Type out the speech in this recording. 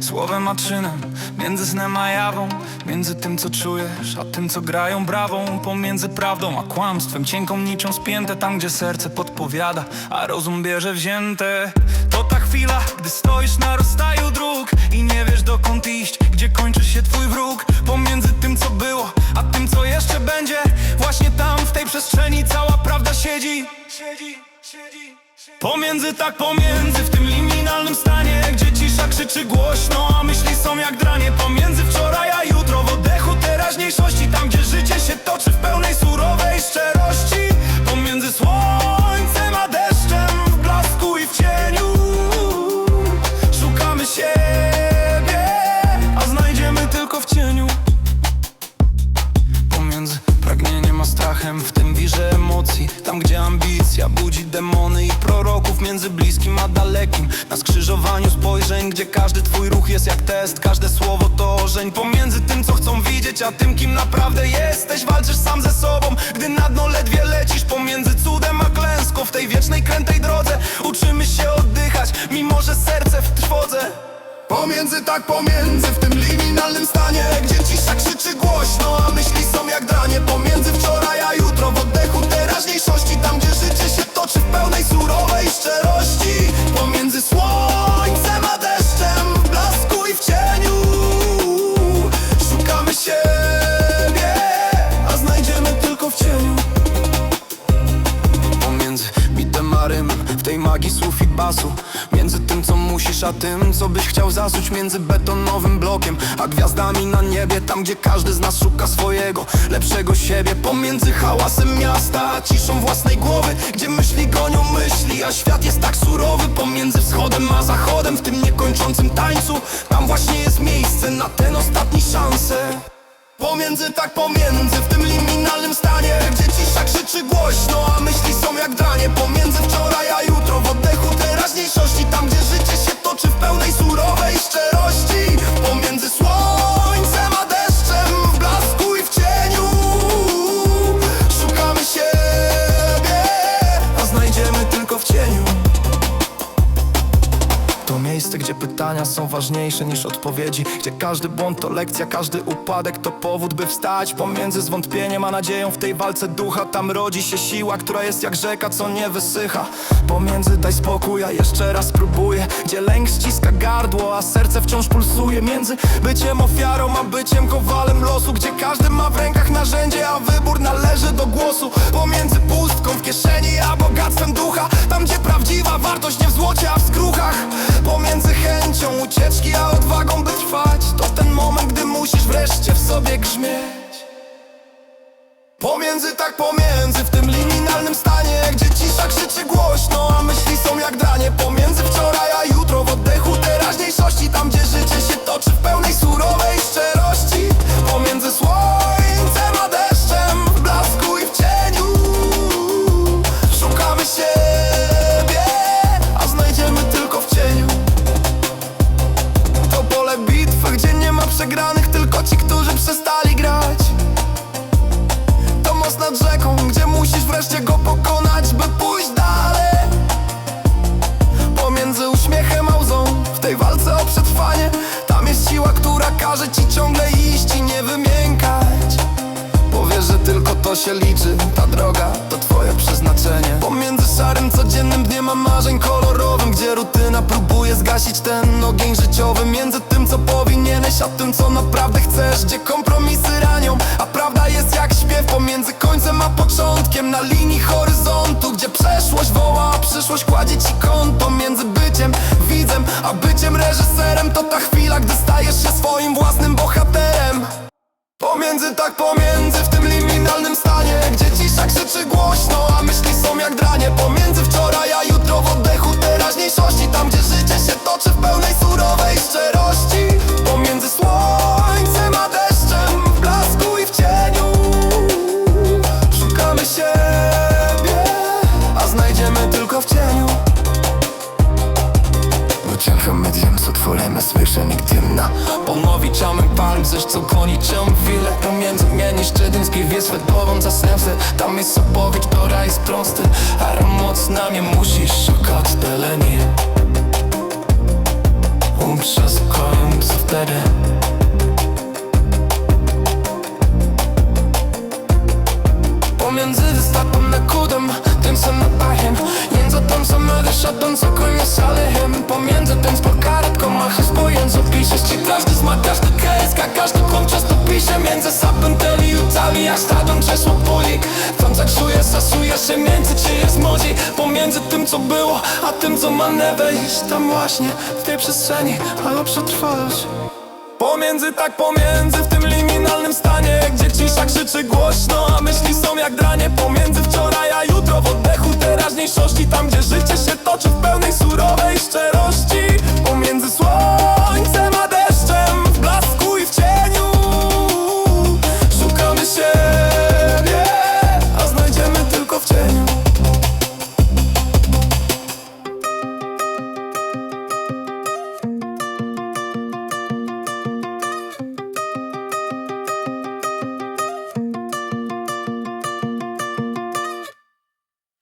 słowem a czynem Między snem a jawą Między tym co czujesz, a tym co grają brawą Pomiędzy prawdą a kłamstwem Cienką nicią spięte tam gdzie serce podpowiada A rozum bierze wzięte. To ta chwila, gdy stoisz na rozstaju dróg I nie wiesz dokąd iść, gdzie kończy się twój wróg. Pomiędzy tym co było, a tym co jeszcze będzie Właśnie tam w tej przestrzeni cała prawda siedzi. Siedzi, siedzi Pomiędzy tak pomiędzy w tym liminalnym stanie Gdzie cisza krzyczy głośno, a myśli są jak dranie Pomiędzy wczoraj a jutro. W oddechu teraźniejszości Tam gdzie życie się toczy w pełnej Gdzie każdy twój ruch jest jak test. Każde słowo to orzeń. Pomiędzy tym co chcą widzieć A tym kim naprawdę jesteś. Walczysz sam ze sobą Gdy na dno ledwie lecisz. Pomiędzy cudem a klęską W tej wiecznej krętej drodze. Uczymy się oddychać Mimo że serce w trwodze. Pomiędzy tak pomiędzy w tym liminalnym stanie Gdzie cisza krzyczy głośno, a myśli są jak dranie. Pomiędzy wczoraj Między tym co musisz, a tym co byś chciał zasuć. Między betonowym blokiem A gwiazdami na niebie. Tam gdzie każdy z nas szuka swojego Lepszego siebie. Pomiędzy hałasem miasta A ciszą własnej głowy. Gdzie myśli gonią myśli A świat jest tak surowy. Pomiędzy wschodem a zachodem W tym niekończącym tańcu. Tam właśnie jest miejsce na ten ostatni szansę. Pomiędzy tak pomiędzy w tym liminalnym stanie. Gdzie cisza krzyczy głośno, a myśli są jak dranie. Pomiędzy wczoraj a miejsce, gdzie pytania są ważniejsze niż odpowiedzi. Gdzie każdy błąd to lekcja, każdy upadek to powód, by wstać. Pomiędzy zwątpieniem a nadzieją w tej walce ducha Tam rodzi się siła, która jest jak rzeka, co nie wysycha. Pomiędzy daj spokój, a jeszcze raz próbuję. Gdzie lęk ściska gardło, a serce wciąż pulsuje. Między byciem ofiarą, a byciem kowalem losu. Gdzie każdy ma w rękach narzędzie, a wybór należy do głosu. Pomiędzy pustką w kieszeni, a bogactwem ducha. Tam gdzie prawdziwa wartość nie w złocie, a w skruchach sobie grzmieć Pomiędzy tak pomiędzy w tym liminalnym stanie Gdzie cisza krzyczy głośno, każe ci ciągle iść i nie wymiękać. Powiesz, że tylko to się liczy, ta droga to twoje przeznaczenie. Pomiędzy szarym, codziennym dniem a marzeń kolorowym Gdzie rutyna próbuje zgasić ten ogień życiowy. Między tym, co powinieneś, a tym, co naprawdę chcesz. Gdzie kompromisy ranią, a prawda jest jak śpiew. Pomiędzy końcem a początkiem, na linii horyzontu Gdzie przeszłość woła, a przyszłość kładzie ci kąt. Pomiędzy byciem a byciem reżyserem To ta chwila, gdy stajesz się swoim własnym bohaterem. Pomiędzy tak pomiędzy w tym liminalnym słyszę nigdymna Ponowiczamy palm, coś co koniczą chwilę Pomiędzy mnie niszczy dymski wiec. Światłową za sensę Tam jest odpowiedź, która jest prosty. Ale mocna nie musisz szukać telenie piszesz Ci każdy zma, każdy KSK, każdy punkt często pisze. Między sapem, teli, utami, a stadem krzesło puli. Tam tak czujesz, sasujesz się między czy jest młodzi. Pomiędzy tym co było, a tym co ma wejść Tam właśnie, w tej przestrzeni, ale przetrwasz. Pomiędzy tak pomiędzy w tym liminalnym stanie. Gdzie cisza krzyczy głośno, a myśli są jak dranie. Pomiędzy wczoraj a jutro w oddechu teraźniejszości. Tam gdzie życie się toczy w pełnej surowej szczerości